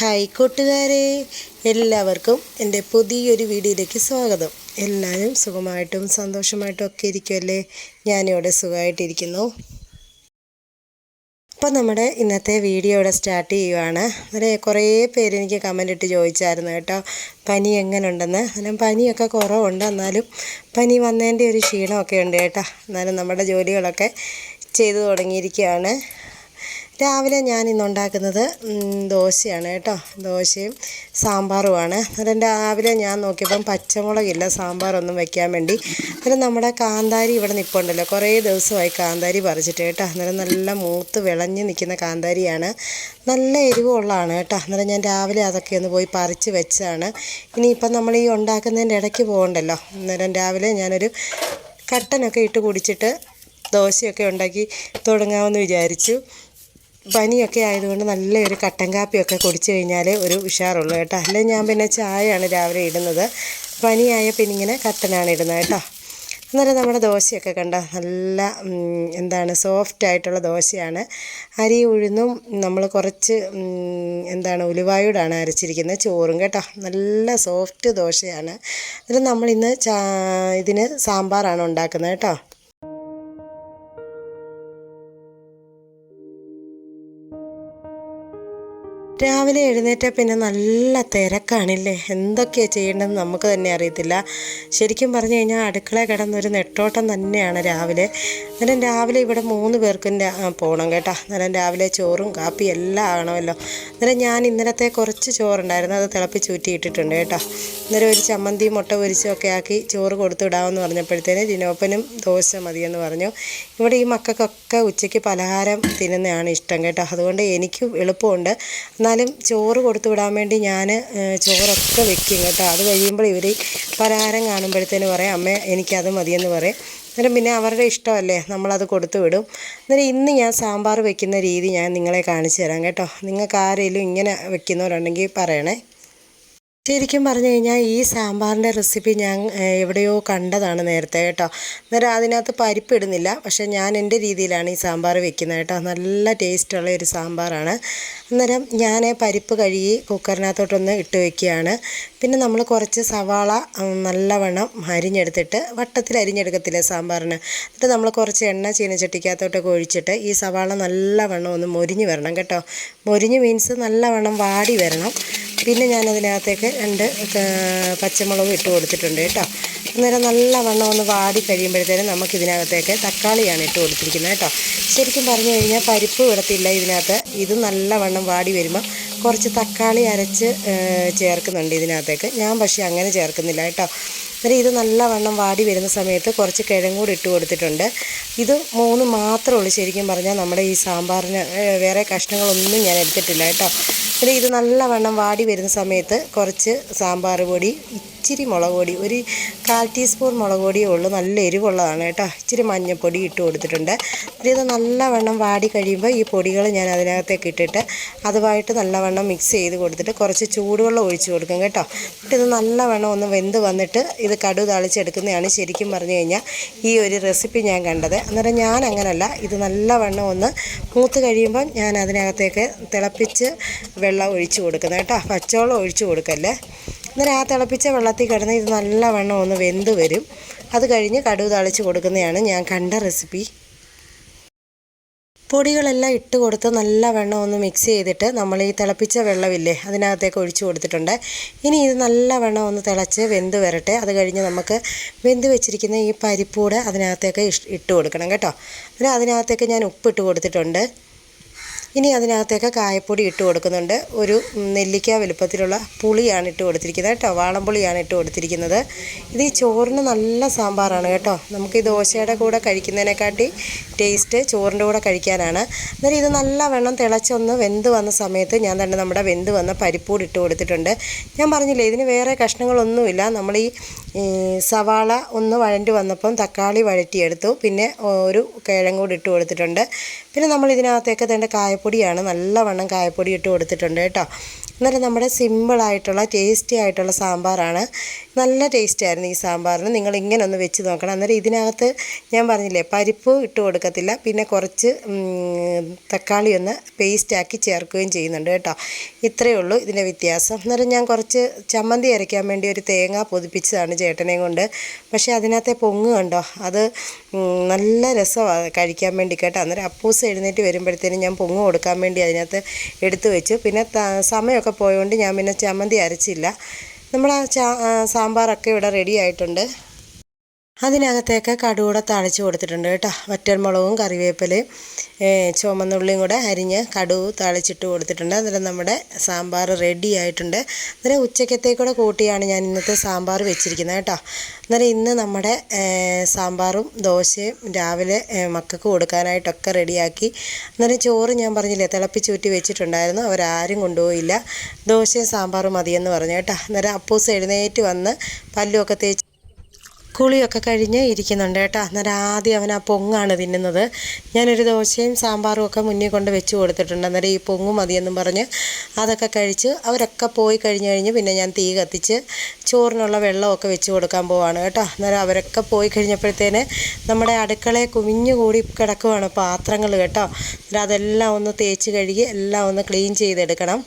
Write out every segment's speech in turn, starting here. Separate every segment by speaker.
Speaker 1: Hi കൂട്ടുകാരെ എല്ലാവർക്കും എന്റെ പുതിയൊരു വീഡിയോയിലേക്ക് സ്വാഗതം. എല്ലാവരും സുഖമായിട്ടും സന്തോഷമായിട്ടും ഒക്കെ ഇരിക്കുമല്ലേ ഞാനിവിടെ സുഖമായിട്ടിരിക്കുന്നു. അപ്പോൾ നമ്മുടെ ഇന്നത്തെ വീഡിയോ ഇവിടെ സ്റ്റാർട്ട് ചെയ്യുവാണ്. അന്നേരം കുറേ പേര് എനിക്ക് കമന്റ് ഇട്ട് ചോദിച്ചായിരുന്നു കേട്ടോ പനി എങ്ങനെ ഉണ്ടെന്ന് അന്നേരം പനിയൊക്കെ കുറവുണ്ട് എന്നാലും പനി വന്നതിന്റെ ഒരു ക്ഷീണമൊക്കെ ഉണ്ട് കേട്ടോ. എന്നാലും നമ്മുടെ ജോലികളൊക്കെ ചെയ്തു തുടങ്ങിയിരിക്കുകയാണ്. രാവിലെ ഞാൻ ഇന്ന് ഉണ്ടാക്കുന്നത് ദോശയാണ് കേട്ടോ. ദോശയും സാമ്പാറുമാണ്. അന്നേരം രാവിലെ ഞാൻ നോക്കിയപ്പം പച്ചമുളകില്ല സാമ്പാറൊന്നും വെക്കാൻ വേണ്ടി. അന്നേരം നമ്മുടെ കാന്താരി ഇവിടെ നിൽപ്പുണ്ടല്ലോ കുറേ ദിവസമായി കാന്താരി പറിച്ചിട്ട് കേട്ടോ. അന്നേരം നല്ല മൂത്ത് വിളഞ്ഞ് നിൽക്കുന്ന കാന്താരിയാണ്. നല്ല എരിവുള്ളതാണ് കേട്ടോ. അന്നേരം ഞാൻ രാവിലെ അതൊക്കെ ഒന്ന് പോയി പറിച്ച് വെച്ചതാണ്. ഇനിയിപ്പം നമ്മൾ ഈ ഉണ്ടാക്കുന്നതിന്റെ ഇടയ്ക്ക് പോകണ്ടല്ലോ. അന്നേരം രാവിലെ ഞാനൊരു കട്ടനൊക്കെ ഇട്ട് കുടിച്ചിട്ട് ദോശയൊക്കെ ഉണ്ടാക്കി തുടങ്ങാമെന്ന് വിചാരിച്ചു. പനിയൊക്കെ ആയതുകൊണ്ട് നല്ലൊരു കട്ടൻ കാപ്പിയൊക്കെ കുടിച്ചു കഴിഞ്ഞാൽ ഒരു ഉഷാറുള്ളൂ കേട്ടോ. അല്ലെങ്കിൽ ഞാൻ പിന്നെ ചായയാണ് രാവിലെ ഇടുന്നത്. പനിയായ പിന്നെ ഇങ്ങനെ കട്ടനാണ് ഇടുന്നത് കേട്ടോ. അന്നേരം നമ്മുടെ ദോശയൊക്കെ കണ്ട? നല്ല എന്താണ് സോഫ്റ്റ് ആയിട്ടുള്ള ദോശയാണ്. അരി ഉഴുന്നും നമ്മൾ കുറച്ച് എന്താണ് ഉലുവായോടാണ് അരച്ചിരിക്കുന്നത്. ചോറും കേട്ടോ. നല്ല സോഫ്റ്റ് ദോശയാണ്. അതിൽ നമ്മളിന്ന് ചാ ഇതിന് സാമ്പാറാണ് ഉണ്ടാക്കുന്നത് കേട്ടോ. രാവിലെ എഴുന്നേറ്റ പിന്നെ നല്ല തിരക്കാണില്ലേ? എന്തൊക്കെയാണ് ചെയ്യേണ്ടതെന്ന് നമുക്ക് തന്നെ അറിയത്തില്ല. ശരിക്കും പറഞ്ഞു കഴിഞ്ഞാൽ അടുക്കള കിടന്നൊരു നെട്ടോട്ടം തന്നെയാണ് രാവിലെ. അന്നേരം രാവിലെ ഇവിടെ മൂന്ന് പേർക്കും പോകണം കേട്ടോ. അന്നേരം രാവിലെ ചോറും കാപ്പി എല്ലാം ആകണമല്ലോ. അന്നേരം ഞാൻ ഇന്നലത്തെ കുറച്ച് ചോറുണ്ടായിരുന്നു. അത് തിളപ്പിച്ച് ഊറ്റിയിട്ടിട്ടുണ്ട് കേട്ടോ. അന്നേരം ഒരു ചമ്മന്തി മുട്ട പൊരിച്ചൊക്കെ ആക്കി ചോറ് കൊടുത്തു വിടാമെന്ന് പറഞ്ഞപ്പോഴത്തേന് ജിനോപ്പനും ദോശ മതിയെന്ന് പറഞ്ഞു. ഇവിടെ ഈ മക്കൾക്കൊക്കെ ഉച്ചയ്ക്ക് പലഹാരം തിന്നുന്നതാണ് ഇഷ്ടം കേട്ടോ. അതുകൊണ്ട് എനിക്കും എളുപ്പമുണ്ട്. എന്നാലും ചോറ് കൊടുത്തു വിടാൻ വേണ്ടി ഞാൻ ചോറൊക്കെ വെക്കും കേട്ടോ. അത് കഴിയുമ്പോൾ ഇവർ പലഹാരം കാണുമ്പോഴത്തേന് പറയും അമ്മ എനിക്കത് മതിയെന്ന് പറയും. അന്നേരം പിന്നെ അവരുടെ ഇഷ്ടമല്ലേ നമ്മളത് കൊടുത്തു വിടും. അന്നേരം ഇന്ന് ഞാൻ സാമ്പാർ വെക്കുന്ന രീതി ഞാൻ നിങ്ങളെ കാണിച്ചു തരാം കേട്ടോ. നിങ്ങൾക്ക് ആരെങ്കിലും ഇങ്ങനെ വെക്കുന്നവരുണ്ടെങ്കിൽ പറയണേ. ശരിക്കും പറഞ്ഞു കഴിഞ്ഞാൽ ഈ സാമ്പാറിന്റെ റെസിപ്പി ഞാൻ എവിടെയോ കണ്ടതാണ് നേരത്തെ കേട്ടോ. അന്നേരം അതിനകത്ത് പരിപ്പ് ഇടുന്നില്ല. പക്ഷേ ഞാൻ എന്റെ രീതിയിലാണ് ഈ സാമ്പാർ വെക്കുന്നത് കേട്ടോ. നല്ല ടേസ്റ്റുള്ള ഒരു സാമ്പാറാണ്. അന്നേരം ഞാൻ പരിപ്പ് കഴുകി കുക്കറിനകത്തോട്ടൊന്ന് ഇട്ട് വയ്ക്കുകയാണ് പിന്നെ നമ്മൾ കുറച്ച് സവാള നല്ലവണ്ണം അരിഞ്ഞെടുത്തിട്ട് വട്ടത്തിൽ അരിഞ്ഞെടുക്കത്തില്ല സാമ്പാറിന്? എന്നിട്ട് നമ്മൾ കുറച്ച് എണ്ണ ചീനച്ചട്ടിക്കകത്തോട്ടൊക്കെ ഒഴിച്ചിട്ട് ഈ സവാള നല്ലവണ്ണം ഒന്ന് മൊരിഞ്ഞ് വരണം കേട്ടോ. മൊരിഞ്ഞ് മീൻസ് നല്ലവണ്ണം വാടി വരണം. പിന്നെ ഞാനതിനകത്തേക്ക് രണ്ട് പച്ചമുളകും ഇട്ട് കൊടുത്തിട്ടുണ്ട് കേട്ടോ. അന്നേരം നല്ല വണ്ണം ഒന്ന് വാടി കഴിയുമ്പോഴത്തേനും നമുക്ക് ഇതിനകത്തേക്ക് തക്കാളിയാണ് ഇട്ട് കൊടുത്തിരിക്കുന്നത് കേട്ടോ. ശരിക്കും പറഞ്ഞു കഴിഞ്ഞാൽ പരിപ്പ് ഇടത്തില്ല ഇതിനകത്ത്. ഇത് നല്ല വണ്ണം വാടി വരുമ്പോൾ കുറച്ച് തക്കാളി അരച്ച് ചേർക്കുന്നുണ്ട് ഇതിനകത്തേക്ക്. ഞാൻ പക്ഷേ അങ്ങനെ ചേർക്കുന്നില്ല കേട്ടോ. അന്നേരം ഇത് നല്ല വണ്ണം വാടി വരുന്ന സമയത്ത് കുറച്ച് കിഴങ്ങ് കൂടി ഇട്ട് കൊടുത്തിട്ടുണ്ട്. ഇത് മൂന്ന് മാത്രമേ ഉള്ളൂ ശരിക്കും പറഞ്ഞാൽ നമ്മുടെ ഈ സാമ്പാറിന് വേറെ കഷ്ണങ്ങളൊന്നും ഞാൻ എടുത്തിട്ടില്ല കേട്ടോ. പിന്നെ ഇത് നല്ലവണ്ണം വാടി വരുന്ന സമയത്ത് കുറച്ച് സാമ്പാർ പൊടി ഇച്ചിരി മുളക് പൊടി ഒരു കാൽ ടീസ്പൂൺ മുളക് പൊടിയേ ഉള്ളൂ. നല്ല എരിവുള്ളതാണ് കേട്ടോ. ഇച്ചിരി മഞ്ഞൾപ്പൊടി ഇട്ട് കൊടുത്തിട്ടുണ്ട്. ഇത് നല്ലവണ്ണം വാടി കഴിയുമ്പോൾ ഈ പൊടികൾ ഞാൻ അതിനകത്തേക്ക് ഇട്ടിട്ട് അതുമായിട്ട് നല്ലവണ്ണം മിക്സ് ചെയ്ത് കൊടുത്തിട്ട് കുറച്ച് ചൂടുവെള്ളം ഒഴിച്ച് കൊടുക്കും കേട്ടോ. ഇത് നല്ലവണ്ണം ഒന്ന് വെന്ത് വന്നിട്ട് ഇത് കടു താളിച്ചെടുക്കുന്നതാണ് ശരിക്കും പറഞ്ഞു കഴിഞ്ഞാൽ ഈ ഒരു റെസിപ്പി ഞാൻ കണ്ടത്. അന്നേരം ഞാൻ അങ്ങനല്ല. ഇത് നല്ലവണ്ണം ഒന്ന് മൂത്ത് കഴിയുമ്പം ഞാൻ അതിനകത്തേക്ക് തിളപ്പിച്ച് വെള്ളം ഒഴിച്ച് കൊടുക്കുന്നത് കേട്ടോ. പച്ചവെള്ളം ഒഴിച്ച് കൊടുക്കല്ലേ. അന്നേരം ആ തിളപ്പിച്ച വെള്ളത്തിൽ കിടന്ന് ഇത് നല്ലവണ്ണം ഒന്ന് വെന്ത് വരും. അത് കഴിഞ്ഞ് കടുക് തളിച്ച് കൊടുക്കുന്നതാണ് ഞാൻ കണ്ട റെസിപ്പി. പൊടികളെല്ലാം ഇട്ട് കൊടുത്ത് നല്ല വെണ്ണം ഒന്ന് മിക്സ് ചെയ്തിട്ട് നമ്മൾ ഈ തിളപ്പിച്ച വെള്ളമില്ലേ അതിനകത്തേക്ക് ഒഴിച്ചു കൊടുത്തിട്ടുണ്ട്. ഇനി ഇത് നല്ല വെണ്ണം ഒന്ന് തിളച്ച് വെന്ത് വരട്ടെ. അത് കഴിഞ്ഞ് നമുക്ക് വെന്ത് വെച്ചിരിക്കുന്ന ഈ പരിപ്പൂടെ അതിനകത്തേക്ക് ഇട്ട് കൊടുക്കണം കേട്ടോ. അതിനകത്തേക്ക് ഞാൻ ഉപ്പിട്ട് കൊടുത്തിട്ടുണ്ട്. ഇനി അതിനകത്തേക്ക് കായപ്പൊടി ഇട്ട് കൊടുക്കുന്നുണ്ട്. ഒരു നെല്ലിക്ക വലുപ്പത്തിലുള്ള പുളിയാണ് ഇട്ട് കൊടുത്തിരിക്കുന്നത് കേട്ടോ. വാളംപുളിയാണ് ഇട്ട് കൊടുത്തിരിക്കുന്നത്. ഇത് ഈ ചോറിന് നല്ല സാമ്പാറാണ് കേട്ടോ. നമുക്ക് ഈ ദോശയുടെ കൂടെ കഴിക്കുന്നതിനെക്കാട്ടി ടേസ്റ്റ് ചോറിന്റെ കൂടെ കഴിക്കാനാണ്. അന്നേരം ഇത് നല്ല വെള്ളം തിളച്ചൊന്ന് വെന്ത് വന്ന സമയത്ത് ഞാൻ തന്നെ നമ്മുടെ വെന്ത് വന്ന പരിപ്പൂടി ഇട്ട് കൊടുത്തിട്ടുണ്ട്. ഞാൻ പറഞ്ഞില്ലേ ഇതിന് വേറെ കഷ്ണങ്ങളൊന്നുമില്ല. നമ്മൾ ഈ സവാള ഒന്ന് വഴണ്ടി വന്നപ്പം തക്കാളി വഴറ്റിയെടുത്തു. പിന്നെ ഒരു കിഴങ്ങ് കൂടി ഇട്ട് കൊടുത്തിട്ടുണ്ട്. പിന്നെ നമ്മൾ ഇതിനകത്തേക്ക് തേണ്ട കായപ്പൊടിയാണ് നല്ലവണ്ണം കായപ്പൊടി ഇട്ട് കൊടുത്തിട്ടുണ്ട് കേട്ടോ. അന്നേരം നമ്മുടെ സിമ്പിളായിട്ടുള്ള ടേസ്റ്റി ആയിട്ടുള്ള സാമ്പാറാണ്. നല്ല ടേസ്റ്റ് ആയിരുന്നു ഈ സാമ്പാറിന്. നിങ്ങൾ ഇങ്ങനെ ഒന്ന് വെച്ച് നോക്കണം. അന്നേരം ഇതിനകത്ത് ഞാൻ പറഞ്ഞില്ലേ പരിപ്പ് ഇട്ട് കൊടുക്കത്തില്ല. പിന്നെ കുറച്ച് തക്കാളി ഒന്ന് പേസ്റ്റാക്കി ചേർക്കുകയും ചെയ്യുന്നുണ്ട് കേട്ടോ. ഇത്രയേ ഉള്ളൂ ഇതിന്റെ വ്യത്യാസം. അന്നേരം ഞാൻ കുറച്ച് ചമ്മന്തി അരയ്ക്കാൻ വേണ്ടി ഒരു തേങ്ങ പൊതിപ്പിച്ചതാണ് ചേട്ടനെയും കൊണ്ട്. പക്ഷേ അതിനകത്തെ പൊങ്ങ് കണ്ടോ? അത് നല്ല രസമാണ് കഴിക്കാൻ വേണ്ടി കേട്ടോ. അന്നേരം അപ്പൂസ് എഴുന്നേറ്റ് വരുമ്പോഴത്തേനും ഞാൻ പൊങ്ങ് കൊടുക്കാൻ വേണ്ടി അതിനകത്ത് എടുത്തു വെച്ചു. പിന്നെ സമയമൊക്കെ പോയതുകൊണ്ട് ഞാൻ പിന്നെ ചമ്മന്തി അരച്ചില്ല. നമ്മൾ ആ ചാ സാമ്പാറൊക്കെ ഇവിടെ റെഡി ആയിട്ടുണ്ട്. അതിനകത്തേക്ക് കടുകൂടെ താളിച്ച് കൊടുത്തിട്ടുണ്ട് കേട്ടോ. വറ്റൽമുളകും കറിവേപ്പിലയും ചുമന്നുള്ളിയും കൂടെ അരിഞ്ഞ് കടുവ് താളിച്ചിട്ട് കൊടുത്തിട്ടുണ്ട്. അന്നേരം നമ്മുടെ സാമ്പാർ റെഡി ആയിട്ടുണ്ട്. അന്നേരം ഉച്ചക്കത്തേക്കൂടെ കൂട്ടിയാണ് ഞാൻ ഇന്നത്തെ സാമ്പാർ വെച്ചിരിക്കുന്നത് കേട്ടോ. അന്നേരം ഇന്ന് നമ്മുടെ സാമ്പാറും ദോശയും രാവിലെ മക്കൾക്ക് കൊടുക്കാനായിട്ടൊക്കെ റെഡിയാക്കി അന്നേരം ചോറ് ഞാൻ പറഞ്ഞില്ലേ തിളപ്പിച്ചൂറ്റി വെച്ചിട്ടുണ്ടായിരുന്നു. അവരാരും കൊണ്ടുപോയില്ല. ദോശയും സാമ്പാറും മതിയെന്ന് പറഞ്ഞു കേട്ടോ. അന്നേരം അപ്പൂസ് എഴുന്നേറ്റ് വന്ന് പല്ലുമൊക്കെ തേച്ച് കുളിയൊക്കെ കഴിഞ്ഞ് ഇരിക്കുന്നുണ്ട് കേട്ടോ. അന്നേരം ആദ്യം അവൻ ആ പൊങ്ങാണ് തിന്നുന്നത്. ഞാനൊരു ദോശയും സാമ്പാറും ഒക്കെ മുന്നിൽ കൊണ്ട് വെച്ച് കൊടുത്തിട്ടുണ്ട്. അന്നേരം ഈ പൊങ്ങ് മതിയെന്നും പറഞ്ഞ് അതൊക്കെ കഴിച്ച് അവരൊക്കെ പോയി കഴിഞ്ഞ് കഴിഞ്ഞ് പിന്നെ ഞാൻ തീ കത്തിച്ച് ചോറിനുള്ള വെള്ളമൊക്കെ വെച്ച് കൊടുക്കാൻ പോവാണ് കേട്ടോ. അന്നേരം അവരൊക്കെ പോയി കഴിഞ്ഞപ്പോഴത്തേന് നമ്മുടെ അടുക്കളയെ കുമിഞ്ഞു കൂടി കിടക്കുവാണ് പാത്രങ്ങൾ കേട്ടോ. അന്നേരം അതെല്ലാം ഒന്ന് തേച്ച് കഴുകി എല്ലാം ഒന്ന് ക്ലീൻ ചെയ്തെടുക്കണം.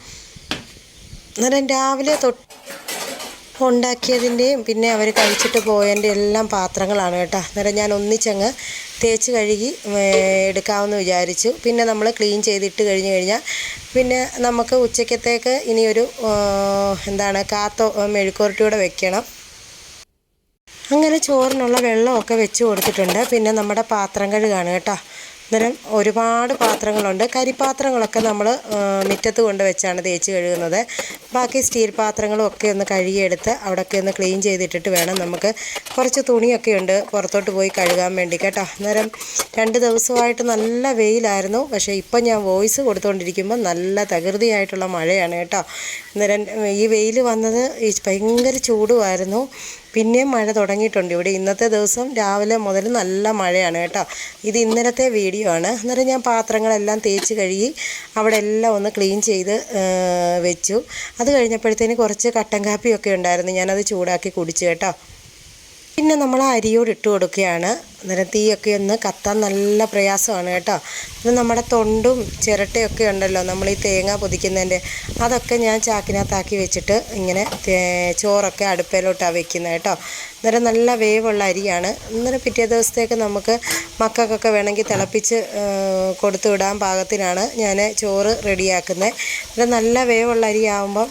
Speaker 1: അന്നേരം രാവിലെ തൊട്ട് ഉണ്ടാക്കിയതിന്റെയും പിന്നെ അവർ കഴിച്ചിട്ട് പോയതിന്റെ എല്ലാം പാത്രങ്ങളാണ് കേട്ടോ. അന്നേരം ഞാൻ ഒന്നിച്ചങ്ങ് തേച്ച് കഴുകി എടുക്കാമെന്ന് വിചാരിച്ചു. പിന്നെ നമ്മൾ ക്ലീൻ ചെയ്തിട്ട് കഴിഞ്ഞ് കഴിഞ്ഞാൽ പിന്നെ നമുക്ക് ഉച്ചക്കത്തേക്ക് ഇനിയൊരു എന്താണ് കാത്തോ മെഴുക്കുരട്ടിയൂടെ വെക്കണം. അങ്ങനെ ചോറിനുള്ള വെള്ളമൊക്കെ വെച്ച് കൊടുത്തിട്ടുണ്ട്. പിന്നെ നമ്മുടെ പാത്രം കഴുകാണ് കേട്ടോ. അന്നേരം ഒരുപാട് പാത്രങ്ങളുണ്ട്. കരിപ്പാത്രങ്ങളൊക്കെ നമ്മൾ മുറ്റത്ത് കൊണ്ട് വെച്ചാണ് തേച്ച് കഴുകുന്നത്. ബാക്കി സ്റ്റീൽ പാത്രങ്ങളും ഒക്കെ ഒന്ന് കഴുകിയെടുത്ത് അവിടെയൊക്കെ ഒന്ന് ക്ലീൻ ചെയ്തിട്ടിട്ട് വേണം നമുക്ക് കുറച്ച് തുണിയൊക്കെ ഉണ്ട് പുറത്തോട്ട് പോയി കഴുകാൻ വേണ്ടി. കേട്ടോ അന്നേരം രണ്ട് ദിവസമായിട്ട് നല്ല വെയിലായിരുന്നു. പക്ഷേ ഇപ്പം ഞാൻ വോയിസ് കൊടുത്തുകൊണ്ടിരിക്കുമ്പോൾ നല്ല തകൃതിയായിട്ടുള്ള മഴയാണ് കേട്ടോ. അന്നേരം ഈ വെയിൽ വന്നത് ഭയങ്കര ചൂടുമായിരുന്നു. പിന്നെയും മഴ തുടങ്ങിയിട്ടുണ്ട്. ഇവിടെ ഇന്നത്തെ ദിവസം രാവിലെ മുതൽ നല്ല മഴയാണ് കേട്ടോ. ഇത് ഇന്നലത്തെ വീഡിയോ ആണ്. അന്നേരം ഞാൻ പാത്രങ്ങളെല്ലാം തേച്ച് കഴുകി അവിടെ എല്ലാം ഒന്ന് ക്ലീൻ ചെയ്ത് വെച്ചു. അത് കഴിഞ്ഞപ്പോഴത്തേന് കുറച്ച് കട്ടൻ കാപ്പിയൊക്കെ ഉണ്ടായിരുന്നു. ഞാനത് ചൂടാക്കി കുടിച്ചു കേട്ടോ. പിന്നെ നമ്മൾ അരിയോട് ഇട്ട് കൊടുക്കുകയാണ്. അന്നേരം തീയൊക്കെ ഒന്ന് കത്താൻ നല്ല പ്രയാസമാണ് കേട്ടോ. ഇത് നമ്മുടെ തൊണ്ടും ചിരട്ടയൊക്കെ ഉണ്ടല്ലോ നമ്മൾ ഈ തേങ്ങ പൊതിക്കുന്നതിന്റെ. അതൊക്കെ ഞാൻ ചാക്കിനകത്താക്കി വെച്ചിട്ട് ഇങ്ങനെ ചോറൊക്കെ അടുപ്പയിലോട്ടാണ് വെക്കുന്നത് കേട്ടോ. അന്നേരം നല്ല വേവുള്ള അരിയാണ്. അന്നേരം പിറ്റേ ദിവസത്തേക്ക് നമുക്ക് മക്കൾക്കൊക്കെ വേണമെങ്കിൽ തിളപ്പിച്ച് കൊടുത്തു വിടാൻ പാകത്തിനാണ് ഞാൻ ചോറ് റെഡിയാക്കുന്നത്. അന്നേരം നല്ല വേവുള്ള അരിയാകുമ്പം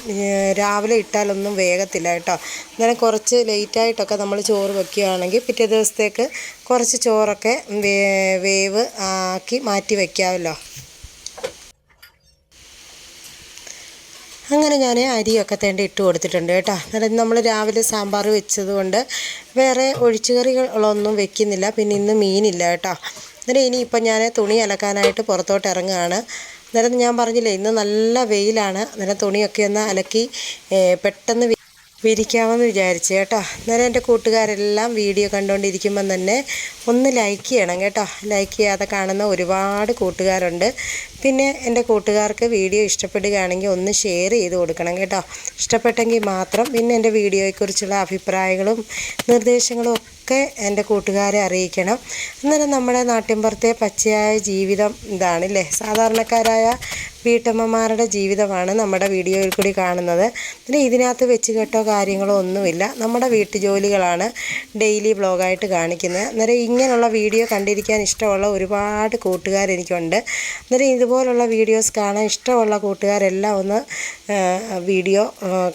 Speaker 1: രാവിലെ ഇട്ടാലൊന്നും വേഗത്തില്ല കേട്ടോ. അന്നേരം കുറച്ച് ലേറ്റായിട്ടൊക്കെ നമ്മൾ ചോറ് വെക്കുകയാണെങ്കിൽ പിറ്റേ ദിവസത്തേക്ക് കുറച്ച് ചോറൊക്കെ വേവ് ആക്കി മാറ്റി വയ്ക്കാമല്ലോ അങ്ങനെ ഞാൻ അരിയൊക്കെ തേണ്ടി ഇട്ട് കൊടുത്തിട്ടുണ്ട് കേട്ടോ. അന്നേരം നമ്മൾ രാവിലെ സാമ്പാർ വെച്ചതുകൊണ്ട് വേറെ ഒഴിച്ചുകറികളൊന്നും വെക്കുന്നില്ല. പിന്നെ ഇന്ന് മീനില്ല കേട്ടോ. അന്നേരം ഇനിയിപ്പം ഞാൻ തുണി അലക്കാനായിട്ട് പുറത്തോട്ട് ഇറങ്ങുകയാണ്. അന്നേരം ഞാൻ പറഞ്ഞില്ലേ ഇന്ന് നല്ല വെയിലാണ്. അന്നേരം തുണിയൊക്കെ ഒന്ന് അലക്കി പെട്ടെന്ന് വിരിക്കാമെന്ന് വിചാരിച്ചു കേട്ടോ. അന്നേരം എന്റെ കൂട്ടുകാരെല്ലാം വീഡിയോ കണ്ടുകൊണ്ടിരിക്കുമ്പം തന്നെ ഒന്ന് ലൈക്ക് ചെയ്യണം കേട്ടോ. ലൈക്ക് ചെയ്യാതെ കാണുന്ന ഒരുപാട് കൂട്ടുകാരുണ്ട്. പിന്നെ എന്റെ കൂട്ടുകാർക്ക് വീഡിയോ ഇഷ്ടപ്പെടുകയാണെങ്കിൽ ഒന്ന് ഷെയർ ചെയ്ത് കൊടുക്കണം കേട്ടോ. ഇഷ്ടപ്പെട്ടെങ്കിൽ മാത്രം പിന്നെ എന്റെ വീഡിയോയെക്കുറിച്ചുള്ള അഭിപ്രായങ്ങളും നിർദ്ദേശങ്ങളും ഒക്കെ എന്റെ കൂട്ടുകാരെ അറിയിക്കണം. അന്നേരം നമ്മുടെ നാട്ടിൻപുറത്തെ പച്ചയായ ജീവിതം ഇതാണല്ലേ? സാധാരണക്കാരായ വീട്ടമ്മമാരുടെ ജീവിതമാണ് നമ്മുടെ വീഡിയോയിൽ കൂടി കാണുന്നത്. പിന്നെ ഇതിനകത്ത് വെച്ച് കേട്ടോ കാര്യങ്ങളോ ഒന്നുമില്ല. നമ്മുടെ വീട്ടുജോലികളാണ് ഡെയിലി വ്ളോഗായിട്ട് കാണിക്കുന്നത്. അന്നേരം ഇങ്ങനെയുള്ള വീഡിയോ കണ്ടിരിക്കാൻ ഇഷ്ടമുള്ള ഒരുപാട് കൂട്ടുകാരെനിക്കുണ്ട്. അന്നേരം ഇതുപോലുള്ള വീഡിയോസ് കാണാൻ ഇഷ്ടമുള്ള കൂട്ടുകാരെല്ലാം ഒന്ന് വീഡിയോ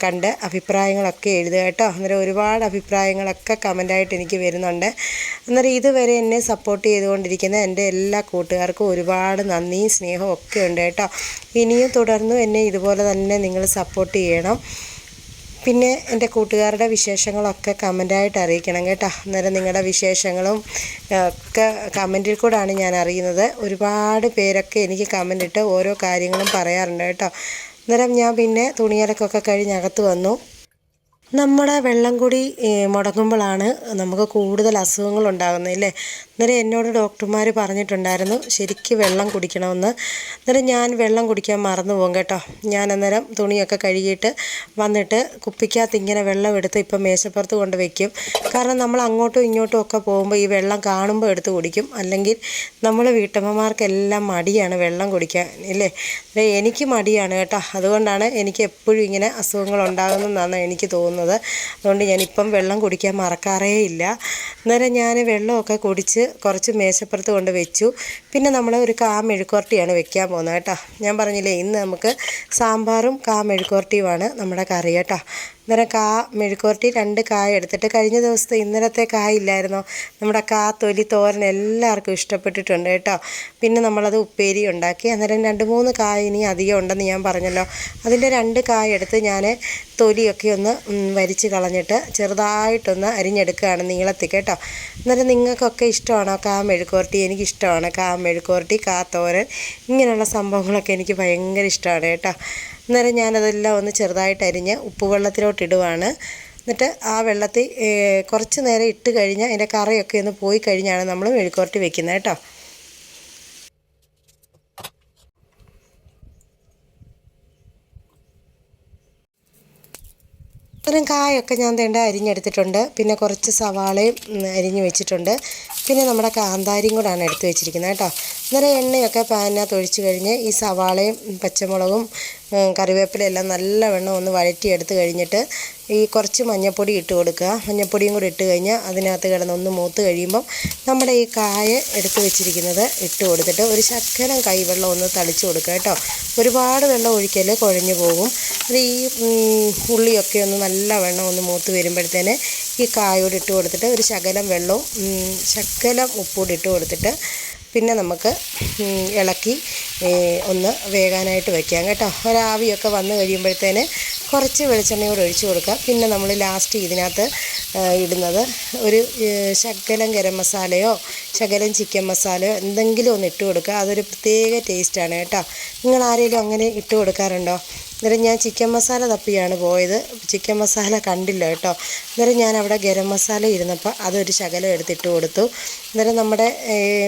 Speaker 1: കണ്ട് അഭിപ്രായങ്ങളൊക്കെ എഴുതുക കേട്ടോ. അന്നേരം ഒരുപാട് അഭിപ്രായങ്ങളൊക്കെ കമന്റായിട്ട് എനിക്ക് വരുന്നുണ്ട്. അന്നേരം ഇതുവരെ എന്നെ സപ്പോർട്ട് ചെയ്തുകൊണ്ടിരിക്കുന്ന എന്റെ എല്ലാ കൂട്ടുകാർക്കും ഒരുപാട് നന്ദിയും സ്നേഹവും ഒക്കെ ഉണ്ട് കേട്ടോ. ഇനിയും തുടർന്നും എന്നെ ഇതുപോലെ തന്നെ നിങ്ങൾ സപ്പോർട്ട് ചെയ്യണം. പിന്നെ എന്റെ കൂട്ടുകാരുടെ വിശേഷങ്ങളൊക്കെ കമന്റായിട്ട് അറിയിക്കണം കേട്ടോ. അന്നേരം നിങ്ങളുടെ വിശേഷങ്ങളും ഒക്കെ കമന്റിൽ കൂടാണ് ഞാൻ അറിയുന്നത്. ഒരുപാട് പേരൊക്കെ എനിക്ക് കമന്റ് ഇട്ട് ഓരോ കാര്യങ്ങളും പറയാറുണ്ട് കേട്ടോ. അന്നേരം ഞാൻ പിന്നെ തുണിയലക്കൊക്കെ കഴിഞ്ഞ് അകത്ത് വന്നു. നമ്മുടെ വെള്ളം കൂടി മുടങ്ങുമ്പോഴാണ് നമുക്ക് കൂടുതൽ അസുഖങ്ങൾ ഉണ്ടാകുന്നത് അല്ലേ അന്നേരം എന്നോട് ഡോക്ടർമാർ പറഞ്ഞിട്ടുണ്ടായിരുന്നു ശരിക്ക് വെള്ളം കുടിക്കണമെന്ന്. അന്നേരം ഞാൻ വെള്ളം കുടിക്കാൻ മറന്നു പോകും കേട്ടോ. ഞാൻ അന്നേരം തുണിയൊക്കെ കഴുകിയിട്ട് വന്നിട്ട് കുപ്പിക്കകത്ത് ഇങ്ങനെ വെള്ളം എടുത്ത് ഇപ്പം മേശപ്പുറത്ത് കൊണ്ട് വയ്ക്കും കാരണം നമ്മൾ അങ്ങോട്ടും ഇങ്ങോട്ടും ഒക്കെ പോകുമ്പോൾ ഈ വെള്ളം കാണുമ്പോൾ എടുത്ത് കുടിക്കും. അല്ലെങ്കിൽ നമ്മൾ വീട്ടമ്മമാർക്കെല്ലാം മടിയാണ് വെള്ളം കുടിക്കാൻ ഇല്ലേ? എനിക്ക് മടിയാണ് കേട്ടോ. അതുകൊണ്ടാണ് എനിക്ക് എപ്പോഴും ഇങ്ങനെ അസുഖങ്ങൾ ഉണ്ടാകുന്നതെന്നാണ് എനിക്ക് തോന്നുന്നത്. അതുകൊണ്ട് ഞാനിപ്പം വെള്ളം കുടിക്കാൻ മറക്കാറേ ഇല്ല. അന്നേരം ഞാൻ വെള്ളമൊക്കെ കുടിച്ച് കുറച്ച് മേശപ്പുറത്ത് കൊണ്ട് വെച്ചു. പിന്നെ നമ്മൾ ഒരു കാ മെഴുക്കുവരട്ടിയാണ് വെക്കാൻ പോകുന്നത് കേട്ടോ. ഞാൻ പറഞ്ഞില്ലേ ഇന്ന് നമുക്ക് സാമ്പാറും കാ മെഴുക്കുവരട്ടിയുമാണ് നമ്മുടെ കറി കേട്ടോ. അന്നേരം കാ മെഴുക്കുവരട്ടി രണ്ട് കായ എടുത്തിട്ട് കഴിഞ്ഞ ദിവസത്തെ ഇന്നലത്തെ കായ ഇല്ലായിരുന്നോ. നമ്മുടെ കാ തൊലി തോരൻ എല്ലാവർക്കും ഇഷ്ടപ്പെട്ടിട്ടുണ്ട് കേട്ടോ. പിന്നെ നമ്മളത് ഉപ്പേരി ഉണ്ടാക്കി. അന്നേരം രണ്ട് മൂന്ന് കായ ഇനി അധികം ഉണ്ടെന്ന് ഞാൻ പറഞ്ഞല്ലോ. അതിന്റെ രണ്ട് കായ എടുത്ത് ഞാൻ തൊലിയൊക്കെ ഒന്ന് വരിച്ച് കളഞ്ഞിട്ട് ചെറുതായിട്ടൊന്ന് അരിഞ്ഞെടുക്കുകയാണ് നീളത്തിൽ കേട്ടോ. അന്നേരം നിങ്ങൾക്കൊക്കെ ഇഷ്ടമാണോ കാ മെഴുക്കുവരട്ടി എനിക്കിഷ്ടമാണ് കാ മെഴുക്കുവരട്ടി കാ തോരൻ. ഇങ്ങനെയുള്ള സംഭവങ്ങളൊക്കെ എനിക്ക് ഭയങ്കര ഇഷ്ടമാണ് കേട്ടോ. അന്നേരം ഞാനതെല്ലാം ഒന്ന് ചെറുതായിട്ട് അരിഞ്ഞ് ഉപ്പുവെള്ളത്തിലോട്ട് ഇടുവാണ് എന്നിട്ട് ആ വെള്ളത്തിൽ കുറച്ച് നേരം ഇട്ട് കഴിഞ്ഞാൽ അതിന്റെ കറയൊക്കെ ഒന്ന് പോയി കഴിഞ്ഞാണ് നമ്മൾ മെഴുക്കുവരട്ടി വെക്കുന്നത് കേട്ടോ. അത്തരം കായൊക്കെ ഞാൻ തേണ്ട അരിഞ്ഞെടുത്തിട്ടുണ്ട്. പിന്നെ കുറച്ച് സവാളയും അരിഞ്ഞ് വെച്ചിട്ടുണ്ട്. പിന്നെ നമ്മുടെ കാന്താരിയും കൂടാണ് എടുത്ത് വെച്ചിരിക്കുന്നത് കേട്ടോ. അന്നേരം എണ്ണയൊക്കെ പാനിനകത്ത് ഒഴിച്ച് കഴിഞ്ഞ് ഈ സവാളയും പച്ചമുളകും ഉം, കറിവേപ്പിലയും എല്ലാം നല്ലവണ്ണം ഒന്ന് വഴറ്റിയെടുത്ത് കഴിഞ്ഞിട്ട് ഈ കുറച്ച് മഞ്ഞപ്പൊടി ഇട്ട് കൊടുക്കുക. മഞ്ഞപ്പൊടിയും കൂടി ഇട്ട് കഴിഞ്ഞാൽ അതിനകത്ത് കിടന്ന് ഒന്ന് മൂത്ത് കഴിയുമ്പം നമ്മുടെ ഈ കായ എടുത്ത് വെച്ചിരിക്കുന്നത് ഇട്ട് കൊടുത്തിട്ട് ഒരു ശക്കരം കൈവെള്ളം ഒന്ന് തളിച്ച് കൊടുക്കുക കേട്ടോ. ഒരുപാട് വെള്ളം ഒഴിക്കൽ കുഴഞ്ഞു പോകും. അത് ഈ ഉള്ളിയൊക്കെ ഒന്ന് നല്ല നല്ലവണ്ണം ഒന്ന് മൂത്ത് വരുമ്പോഴത്തേന് ഈ കായോട് ഇട്ട് കൊടുത്തിട്ട് ഒരു ശകലം വെള്ളവും ശകലം ഉപ്പൂടി ഇട്ട് കൊടുത്തിട്ട് പിന്നെ നമുക്ക് ഇളക്കി ഒന്ന് വേകാനായിട്ട് വയ്ക്കാം കേട്ടോ. ഒരാവിയൊക്കെ വന്ന് കഴിയുമ്പോഴത്തേന് കുറച്ച് വെളിച്ചെണ്ണ കൂടെ ഒഴിച്ച് കൊടുക്കുക പിന്നെ നമ്മൾ ലാസ്റ്റ് ഇതിനകത്ത് ഇടുന്നത് ഒരു ശകലം ഗരം മസാലയോ ശകലം ചിക്കൻ മസാലയോ എന്തെങ്കിലും ഒന്ന് ഇട്ട് കൊടുക്കുക. അതൊരു പ്രത്യേക ടേസ്റ്റാണ് കേട്ടോ. നിങ്ങൾ ആരെങ്കിലും അങ്ങനെ ഇട്ട് കൊടുക്കാറുണ്ടോ? അന്നേരം ഞാൻ ചിക്കൻ മസാല തപ്പിയാണ് പോയത്. ചിക്കൻ മസാല കണ്ടില്ല കേട്ടോ. അന്നേരം ഞാൻ അവിടെ ഗരം മസാല ഇരുന്നപ്പോൾ അതൊരു ശകലം എടുത്തിട്ട് കൊടുത്തു. അന്നേരം നമ്മുടെ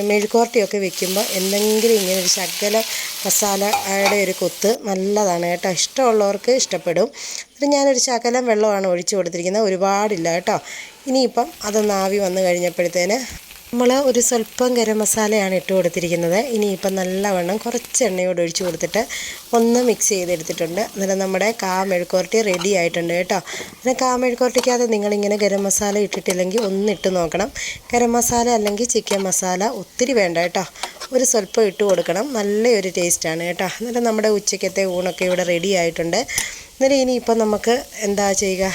Speaker 1: മെഴുക്കോർട്ടിയൊക്കെ വെക്കുമ്പോൾ എന്തെങ്കിലും ഇങ്ങനെ ഒരു ശകലം മസാലയുടെ ഒരു കൊത്ത് നല്ലതാണ് കേട്ടോ. ഇഷ്ടമുള്ളവർക്ക് ഇഷ്ടപ്പെടും. എന്നിട്ട് ഞാനൊരു ശകലം വെള്ളമാണ് ഒഴിച്ചു കൊടുത്തിരിക്കുന്നത്. ഒരുപാടില്ല കേട്ടോ. ഇനിയിപ്പം അതൊന്ന് ആവി വന്നു കഴിഞ്ഞപ്പോഴത്തേന് നമ്മൾ ഒരു സ്വല്പം ഗരം മസാലയാണ് ഇട്ട് കൊടുത്തിരിക്കുന്നത്. ഇനിയിപ്പം നല്ലവണ്ണം കുറച്ച് എണ്ണയോട് ഒഴിച്ച് കൊടുത്തിട്ട് ഒന്ന് മിക്സ് ചെയ്തെടുത്തിട്ടുണ്ട്. അന്നേരം നമ്മുടെ കാ മെഴുക്കുവരട്ടി റെഡി ആയിട്ടുണ്ട് കേട്ടോ. പിന്നെ കാ മെഴുക്കുവരട്ടിക്കകത്ത് നിങ്ങളിങ്ങനെ ഗരം മസാല ഇട്ടിട്ടില്ലെങ്കിൽ ഒന്ന് ഇട്ട് നോക്കണം. ഗരം മസാല അല്ലെങ്കിൽ ചിക്കൻ മസാല ഒത്തിരി വേണ്ട കേട്ടോ. ഒരു സ്വല്പം ഇട്ട് കൊടുക്കണം. നല്ലൊരു ടേസ്റ്റാണ് കേട്ടോ. അന്നേരം നമ്മുടെ ഉച്ചക്കത്തെ ഊണൊക്കെ ഇവിടെ റെഡി ആയിട്ടുണ്ട്. എന്നാലും ഇനിയിപ്പം നമുക്ക് എന്താ ചെയ്യുക?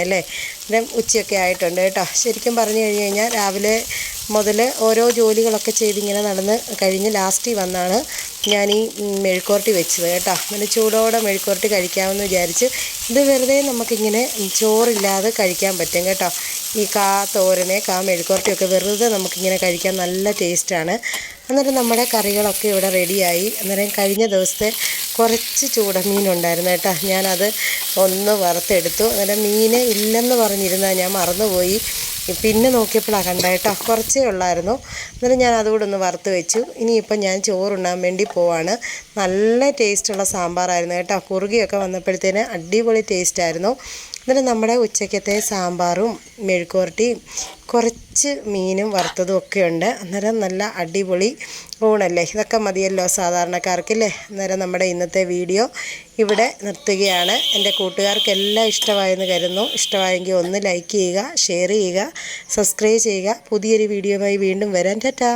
Speaker 1: അല്ലേ? അന്നേരം ഉച്ചയൊക്കെ ആയിട്ടുണ്ട് കേട്ടോ. ശരിക്കും പറഞ്ഞു കഴിഞ്ഞ് കഴിഞ്ഞാൽ രാവിലെ മുതൽ ഓരോ ജോലികളൊക്കെ ചെയ്തിങ്ങനെ നടന്ന് കഴിഞ്ഞ് ലാസ്റ്റിൽ വന്നാണ് ഞാൻ ഈ മെഴുക്കുവരട്ടി വെച്ചത് കേട്ടോ. അങ്ങനെ ചൂടോടെ മെഴുക്കുവരട്ടി കഴിക്കാമെന്ന് വിചാരിച്ച് ഇത് വെറുതെ നമുക്കിങ്ങനെ ചോറില്ലാതെ കഴിക്കാൻ പറ്റും കേട്ടോ. ഈ കാ തോരനെ കാ മെഴുക്കുവരട്ടിയൊക്കെ വെറുതെ നമുക്കിങ്ങനെ കഴിക്കാൻ നല്ല ടേസ്റ്റാണ്. അന്നേരം നമ്മുടെ കറികളൊക്കെ ഇവിടെ റെഡിയായി. അന്നേരം കഴിഞ്ഞ ദിവസത്തെ കുറച്ച് ചൂടമീനുണ്ടായിരുന്നു കേട്ടോ. ഞാനത് ഒന്ന് വറുത്തെടുത്തു. അങ്ങനെ മീൻ ഇല്ലെന്ന് പറഞ്ഞിരുന്നാൽ ഞാൻ മറന്നുപോയി. പിന്നെ നോക്കിയപ്പോഴാണ് കണ്ട കേട്ടോ. കുറച്ചേ ഉള്ളായിരുന്നു. അന്നേരം ഞാൻ അതുകൂടെ ഒന്ന് വറുത്ത് വെച്ചു. ഇനിയിപ്പം ഞാൻ ചോറുണ്ണാൻ വേണ്ടി പോവാണ്. നല്ല ടേസ്റ്റുള്ള സാമ്പാറായിരുന്നു കേട്ടോ. കുറുകിയൊക്കെ വന്നപ്പോഴത്തേന് അടിപൊളി ടേസ്റ്റായിരുന്നു. അന്നേരം നമ്മുടെ ഉച്ചക്കത്തെ സാമ്പാറും മെഴുക്കുവരട്ടിയും കുറച്ച് മീനും വറുത്തതും ഒക്കെ ഉണ്ട്. അന്നേരം നല്ല അടിപൊളി ഊണല്ലേ? ഇതൊക്കെ മതിയല്ലോ സാധാരണക്കാർക്കില്ലേ? അന്നേരം നമ്മുടെ ഇന്നത്തെ വീഡിയോ ഇവിടെ നിർത്തുകയാണ്. എന്റെ കൂട്ടുകാർക്കെല്ലാം ഇഷ്ടമായെന്ന് കരുതുന്നു. ഇഷ്ടമായെങ്കിൽ ഒന്ന് ലൈക്ക് ചെയ്യുക ഷെയർ ചെയ്യുക സബ്സ്ക്രൈബ് ചെയ്യുക. പുതിയൊരു വീഡിയോയുമായി വീണ്ടും വരാൻ ടാറ്റാ.